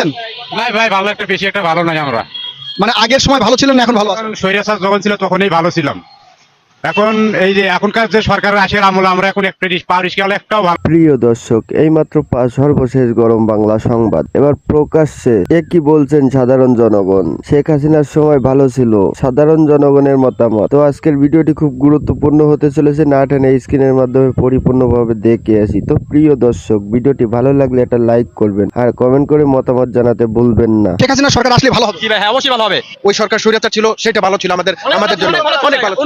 আছেন ভাই ভাই ভালো একটা বেশি একটা ভালো নাই আমরা। মানে আগের সময় ভালো ছিলেন না এখন ভালো শরীর স্বৈরাচার যখন ছিল তখনই ভালো ছিলাম। এখন এই যে এখনকার যে সরকারের আসের আমলে আমরা এখন একটা পাওয়ার স্কেল একটাও ভালো। প্রিয় দর্শক এইমাত্র পাঁচ সর্বশেষ গরম বাংলা সংবাদ। এবার প্রকাশ্যে এ কি বলছেন সাধারণ জনগণ? শেখ হাসিনার সময় ভালো ছিল সাধারণ জনগণের মতামত। তো আজকের ভিডিওটি খুব গুরুত্বপূর্ণ হতে চলেছে না টেনে স্ক্রিনের মাধ্যমে পরিপূর্ণভাবে দেখে আসি। তো প্রিয় দর্শক ভিডিওটি ভালো লাগলে একটা লাইক করবেন আর কমেন্ট করে মতামত জানাতে ভুলবেন না। শেখ হাসিনা সরকার আসলে ভালো হবে। হ্যাঁ অবশ্যই ভালো হবে। ওই সরকার স্বৈরাচার ছিল সেটা ভালো ছিল আমাদের আমাদের জন্য। অনেক ভালো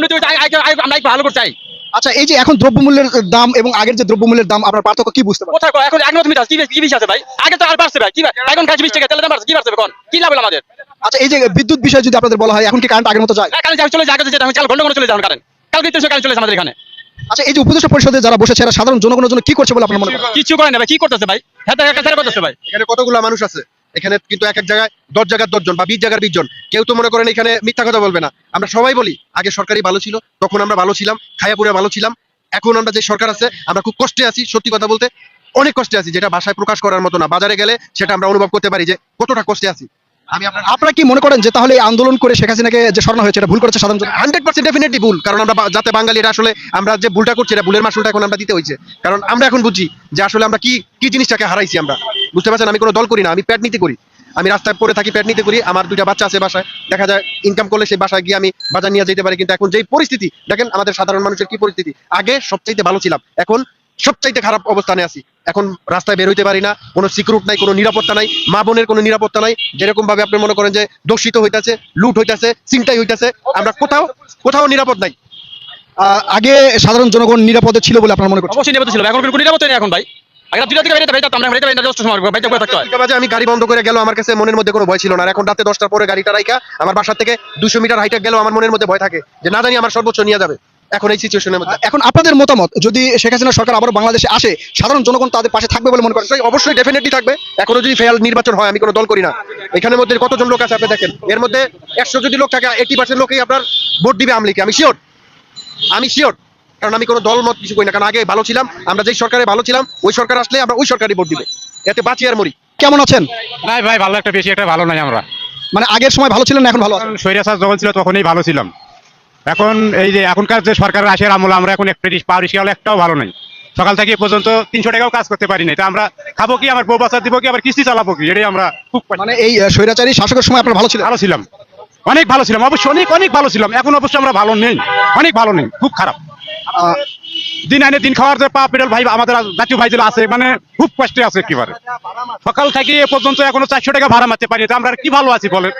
আমরা একটু ভালো করে চাই। আচ্ছা এই যে এখন দ্রব্যমূল্যের দাম এবং আগের যে দ্রব্যমূল্যের দাম আপনার পার্থক্য কি বুঝতে কোথায় এখন এক নতুন কি কি বেশি আছে ভাই? আগে তো আর বাড়ছে ভাই কি এখন খাচ্ছি বিশ টাকা তেলের দাম বাড়ছে কি বাড়ছে কোন কি লাভ হলো আমাদের? আচ্ছা এই যে বিদ্যুৎ বিষয় যদি আপনাদের বলা হয় এখন কি কারেন্ট আগের মতো যায়? হ্যাঁ, চলে যায় আগে যেটা কাল ঘণ্টা চলে যাবেন কারেন্ট কালকে তো কারেন্ট চলে আমাদের এখানে। আচ্ছা এই যে উপদেষ্টা পরিষদে যারা বসেছে এরা সাধারণ জনগণের জন্য কি করছে বলে আপনার মনে কিছু করে না ভাই কি করতেছে ভাই? হ্যাঁ দেখা করতেছে ভাই। এখানে কতগুলো মানুষ আছে? এখানে কিন্তু এক এক জায়গায় দশ জায়গার দশজন বা বিশ জায়গার বিশ জন কেউ তো মনে করেন এখানে মিথ্যা কথা বলবে না। আমরা সবাই বলি আগে সরকারি ভালো ছিল তখন আমরা ভালো ছিলাম খায়াপুরে ভালো ছিলাম। এখন আমরা যে সরকার আছে আমরা খুব কষ্টে আছি সত্যি কথা বলতে অনেক কষ্টে আছি যেটা ভাষায় প্রকাশ করার মতো না। বাজারে গেলে সেটা আমরা অনুভব করতে পারি যে কতটা কষ্টে আছি। আমি আপনারা কি মনে করেন যে তাহলে এই আন্দোলন করে শেখ হাসিনাকে যে সরানো হয়েছে এটা ভুল করেছে সাধারণ হান্ড্রেড পার্সেন্ট ডেফিনেটলি ভুল কারণ আমরা যাতে বাঙালিরা আসলে আমরা যে ভুলটা করছি এটা ভুলের মাসুলটা এখন আমরা দিতে হয়েছে। কারণ আমরা এখন বুঝছি যে আসলে আমরা কি কি জিনিসটাকে হারাইছি আমরা। বুঝতে পারছেন? আমি কোনো দল করি না আমি প্যাট নীতি করি। আমি রাস্তায় পড়ে থাকি প্যাট নিতে করি। আমার দুইটা বাচ্চা আছে বাসায়। দেখা যায় ইনকাম করলে সেই বাসায় গিয়ে আমি বাজার নিয়ে যেতে পারি। কিন্তু এখন যেই পরিস্থিতি দেখেন আমাদের সাধারণ মানুষের কি পরিস্থিতি? আগে সবচাইতে ভালো ছিলাম। এখন সবচাইতে খারাপ অবস্থানে আছি। এখন রাস্তায় বের হইতে পারি না। কোনো সিকিউরিট নাই কোনো নিরাপত্তা নাই। মা বোনের কোনো নিরাপত্তা নাই। যেরকম ভাবে আপনি মনে করেন যে দূষিত হইতাছে লুট হইতাছে চিন্তাই হইতাছে আমরা কোথাও কোথাও নিরাপদ নাই। আহ, আগে সাধারণ জনগণ নিরাপদে ছিল বলে আপনার মনে করছেন? অবশ্যই নিরাপদ ছিল এখন কোনো নিরাপত্তা নেই এখন ভাই। আমি গাড়ি বন্ধ করে গেল আমার কাছে মনের মধ্যে কোনো ভয় ছিল না। এখন রাতে দশটার পরে গাড়িটা আমার বাসা থেকে দুশো মিটার হাইটে গেলেও আমার মনের মধ্যে ভয় থাকে যে না জানি আমার সর্বোচ্চ নিয়ে যাবে। এখন এই সিচুয়েশনের মধ্যে। এখন আপনাদের মতামত যদি শেখ হাসিনা সরকার আবার বাংলাদেশে আসে সাধারণ জনগণ তাদের পাশে থাকবে বলে মনে করেন? অবশ্যই অবশ্যই ডেফিনেটলি থাকবে। এখনও যদি ফেয়ার নির্বাচন হয় আমি কোনো দল করি না। এখানের মধ্যে কতজন লোক আছে আপনি দেখেন? এর মধ্যে একশো যদি লোক থাকে এইটি পার্সেন্ট লোকই আপনার ভোট দিবে আমলিকে আমি শিওর আমি শিওর কারণ আমি কোনো দল মত কিছু করি না। কারণ আগে ভালো ছিলাম আমরা যেই সরকারে ভালো ছিলাম ওই সরকার আসলে আমরা ওই সরকারই ভোট দিবে। এতে বাঁচি আর মরি। কেমন আছেন? নাই ভাই ভালো একটা বেশি একটা ভালো নাই আমরা। মানে আগের সময় ভালো ছিলেন এখন ভালো স্বৈরাচার যখন ছিল তখনই ভালো ছিলাম। এখন এই যে এখনকার যে সরকারের আসের আমলে আমরা এখন একটা পাওয়ার একটাও ভালো নাই। সকাল থেকে পর্যন্ত তিনশো টাকাও কাজ করতে পারি নাই। তা আমরা খাব কি আমার বউ বাচ্চা দিব কি আবার কিস্তি চালাবো কি এটাই আমরা খুব মানে এই স্বৈরাচারী শাসকের সময় আপনার ভালো ছিল ভালো ছিলাম। অনেক ভালো ছিলাম অবশ্যই অনেক অনেক ভালো ছিলাম। এখন অবশ্যই আমরা ভালো নেই। অনেক ভালো নেই খুব খারাপ। দিন আনে দিন খাওয়ার যে পা পেডাল ভাই, আমাদের জাতীয় ভাই যেগুলো আছে মানে খুব কষ্টে আছে একেবারে। সকাল থেকে এ পর্যন্ত এখনও চারশো টাকা ভাড়া মারতে পারি আমরা কি ভালো আছি বলেন?